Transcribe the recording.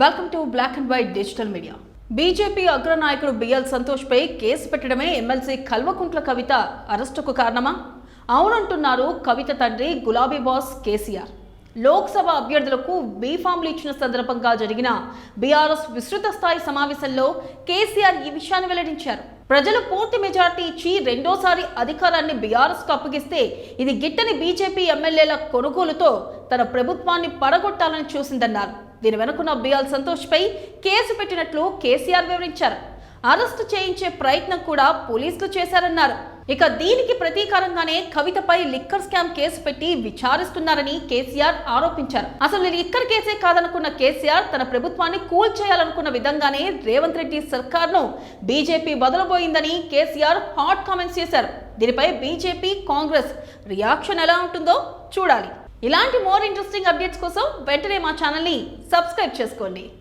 Welcome to black and white digital media BJP అగ్రనాయకుడు BL Santosh పై case పెట్టడమే MLC Kalvakuntla Kavitha అరెస్టుకు కారణమా? అవునంటున్నారు కవిత తండ్రి గులాబీ బాస్ కేసీఆర్. లోక్సభ అభ్యర్థులకు బీఫామ్లు ఇచ్చిన సందర్భంగా జరిగిన బీఆర్ఎస్ విస్తృత స్థాయి సమావేశంలో కేసీఆర్ ఈ విషయాన్ని వెల్లడించారు. ప్రజలు పూర్తి మెజార్టీ ఇచ్చి రెండోసారి అధికారాన్ని బీఆర్ఎస్కు అప్పగిస్తే ఇది గిట్టని బీజేపీ ఎమ్మెల్యేల కొనుగోలుతో తన ప్రభుత్వాన్ని పడగొట్టాలని చూసిందన్నారు. దీని వెనుకున్న బిఆల్ సంతోష్ పై కేసు పెట్టినట్లు కేసీఆర్ వివరించారు. అరెస్టు చేయించే ప్రయత్నం కూడా పోలీసులు చేశారన్నారు. ఇక దీనికి ప్రతీకారంగానే కవితపై లిక్కర్ స్కామ్ కేసు పెట్టి విచారిస్తున్నారని కేసీఆర్ ఆరోపించారు. అసలు లిక్కర్ కేసే కాదనుకున్న కేసీఆర్ తన ప్రభుత్వాన్ని కూల్ చేయాలనుకున్న విధంగానే రేవంత్ రెడ్డి సర్కార్ను బీజేపీ వదలబోయిందని కేసీఆర్ హాట్ కామెంట్స్ చేశారు. దీనిపై బీజేపీ కాంగ్రెస్ రియాక్షన్ ఎలా ఉంటుందో చూడాలి. ఇలాంటి మోర్ ఇంట్రెస్టింగ్ అప్డేట్స్ కోసం వెంటనే మా ఛానల్ని సబ్స్క్రైబ్ చేసుకోండి.